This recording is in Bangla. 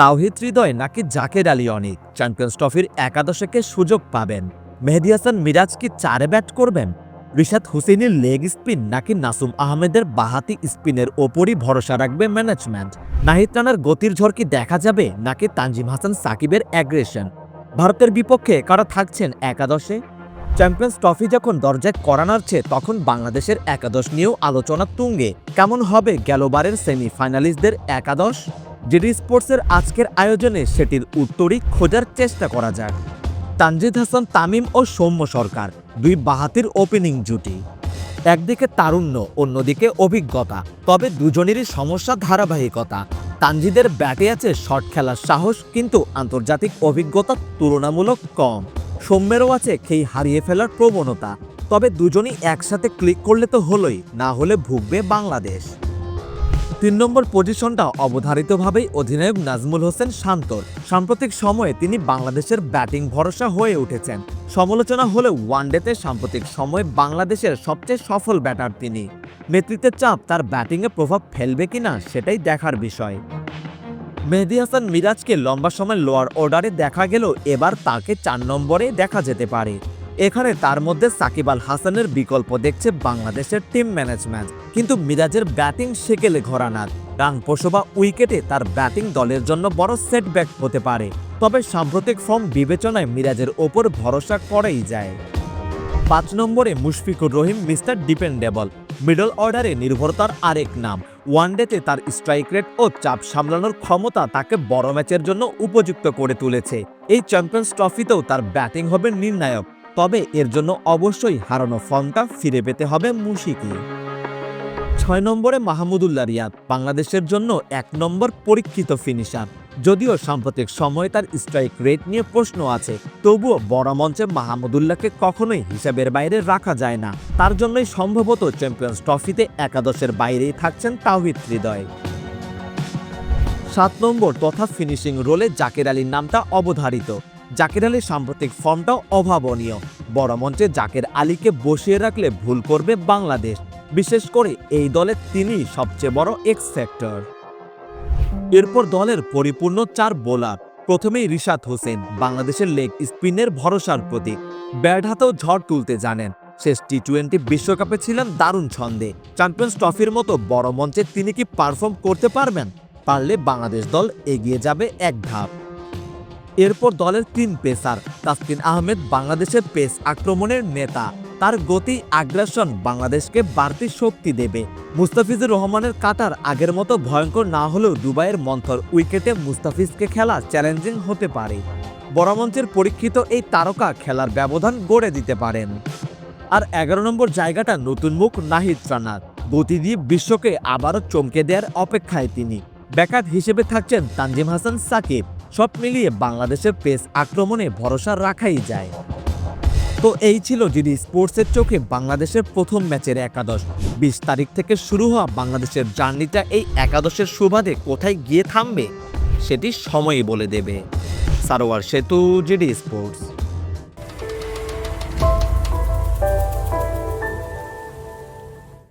তাওহিদ হৃদয় নাকি জাকের আলী অনিক? চ্যাম্পিয়ন্স ট্রফির একাদশকে সুযোগ পাবেন। মেহেদি হাসান মিরাজ কি চারে ব্যাট করবেন? রিশাদ হুসেনের লেগ স্পিন নাকি নাসুম আহমেদের বাহাতি স্পিনের ওপরই ভরসা রাখবে ম্যানেজমেন্ট নাহিদ রানার গতির ঝড় কি দেখা যাবে নাকি তানজিম হাসান সাকিবের অ্যাগ্রেশন ভারতের বিপক্ষে কারা থাকছেন একাদশে? চ্যাম্পিয়ন্স ট্রফি যখন দরজায় করা নাড়ছে, তখন বাংলাদেশের একাদশ নিয়েও আলোচনা তুঙ্গে। কেমন হবে গেলবারের সেমিফাইনালিস্টদের একাদশ? জিডি স্পোর্টসের আজকের আয়োজনে সেটির উত্তরই খোঁজার চেষ্টা করা যাক। তানজিদ হাসান, তামিম ও সৌম্য সরকার, দুই বাহাতির ওপেনিং জুটি। একদিকে তারুণ্য, অন্যদিকে অভিজ্ঞতা। তবে দুজনেরই সমস্যা ধারাবাহিকতা। তানজিদের ব্যাটে আছে শট খেলার সাহস, কিন্তু আন্তর্জাতিক অভিজ্ঞতা তুলনামূলক কম। সৌম্যেরও আছে খেই হারিয়ে ফেলার প্রবণতা। তবে দুজনই একসাথে ক্লিক করলে তো হলোই, না হলে ভুগবে বাংলাদেশ। তিন নম্বর পজিশনটা অবধারিতভাবেই অধিনায়ক নাজমুল হোসেন শান্তর সাম্প্রতিক সময়ে তিনি বাংলাদেশের ব্যাটিং ভরসা হয়ে উঠেছেন। সমালোচনা হলেও ওয়ানডেতে সাম্প্রতিক সময়ে বাংলাদেশের সবচেয়ে সফল ব্যাটার তিনি। নেতৃত্বের চাপ তার ব্যাটিংয়ে প্রভাব ফেলবে কিনা সেটাই দেখার বিষয়। মেহেদি হাসান মিরাজকে লম্বা সময় লোয়ার অর্ডারে দেখা গেল এবার তাকে চার নম্বরে দেখা যেতে পারে। এখানে তার মধ্যে সাকিব আল হাসানের বিকল্প দেখছে বাংলাদেশের টিম ম্যানেজমেন্ট কিন্তু মিরাজের ব্যাটিং সেকেলে ঘরানার। রান উইকেটে তার ব্যাটিং দলের জন্য বড় সেটব্যাক হতে পারে। তবে সাম্প্রতিক ফর্ম বিবেচনায় মিরাজের ওপর ভরসা করেই যায়। পাঁচ নম্বরে Mushfiqur Rahim, mister dependable. Middle অর্ডারে নির্ভরতার আরেক নাম। ওয়ানডেতে তার স্ট্রাইক রেট ও চাপ সামলানোর ক্ষমতা তাকে বড় ম্যাচের জন্য উপযুক্ত করে তুলেছে। এই চ্যাম্পিয়ন্স ট্রফিতেও তার ব্যাটিং হবে নির্ণায়ক। তবে এর জন্য অবশ্যই হারানো ফর্মটা ফিরে পেতে হবে মুশিকি। ছয় নম্বরে মাহমুদুল্লাহ রিয়াদ, বাংলাদেশের জন্য এক নম্বর পরীক্ষিত ফিনিশার যদিও সাম্প্রতিক সময়ে তার স্ট্রাইক রেট নিয়ে প্রশ্ন আছে, তবুও বড় মঞ্চে মাহমুদুল্লাহকে কখনোই হিসাবের বাইরে রাখা যায় না। তার জন্যই সম্ভবত চ্যাম্পিয়ন্স ট্রফিতে একাদশের বাইরেই থাকছেন তাওহিদ হৃদয়। সাত নম্বর তথা ফিনিশিং রোলে জাকের আলীর নামটা অবধারিত। জাকের আলীর সাম্প্রতিক ফর্মটাও অভাবনীয়। বড় মঞ্চে জাকির আলীকে বসিয়ে রাখলে ভুল করবে বাংলাদেশ। বিশেষ করে এই দলে তিনি সবচেয়ে বড় এক্স ফ্যাক্টর এরপর দলের পরিপূর্ণ চার বোলার। প্রথমেই রিশাদ হোসেন, বাংলাদেশের লেগ স্পিনের ভরসার প্রতীক। ব্যাট হাতেও ঝড় তুলতে জানেন। শেষ টি টোয়েন্টি বিশ্বকাপে ছিলেন দারুণ ছন্দে। চ্যাম্পিয়ন্স ট্রফির মতো বড় মঞ্চে তিনি কি পারফর্ম করতে পারবেন? পারলে বাংলাদেশ দল এগিয়ে যাবে এক ধাপ। এরপর দলের তিন পেসার, তাসকিন আহমেদ বাংলাদেশের পেস আক্রমণের নেতা। তার গতি, আগ্রাসন বাংলাদেশকে বাড়তি শক্তি দেবে। মুস্তাফিজুর রহমানের কাটার আগের মতো ভয়ঙ্কর না হলেও দুবাইয়ের মন্থর উইকেটে মুস্তাফিজকে খেলা চ্যালেঞ্জিং হতে পারে। বড় মঞ্চের পরীক্ষিত এই তারকা খেলার ব্যবধান গড়ে দিতে পারেন। আর এগারো নম্বর জায়গাটা নতুন মুখ নাহিদ রানার গতি দিয়ে বিশ্বকে আবারও চমকে দেওয়ার অপেক্ষায় তিনি। ব্যাকআপ হিসেবে থাকছেন তানজিম হাসান, সাকিব। সব মিলিয়ে বাংলাদেশের পেস আক্রমণে ভরসা রাখাই যায়। তো এই ছিল জিডি স্পোর্টসের চোখে বাংলাদেশের প্রথম ম্যাচের একাদশ। বিশ তারিখ থেকে শুরু হওয়া বাংলাদেশের জার্নিটা এই একাদশের সুবাদে কোথায় গিয়ে থামবে, সেটি সময়ই বলে দেবে। সারোয়ার সেতু জিডি স্পোর্টস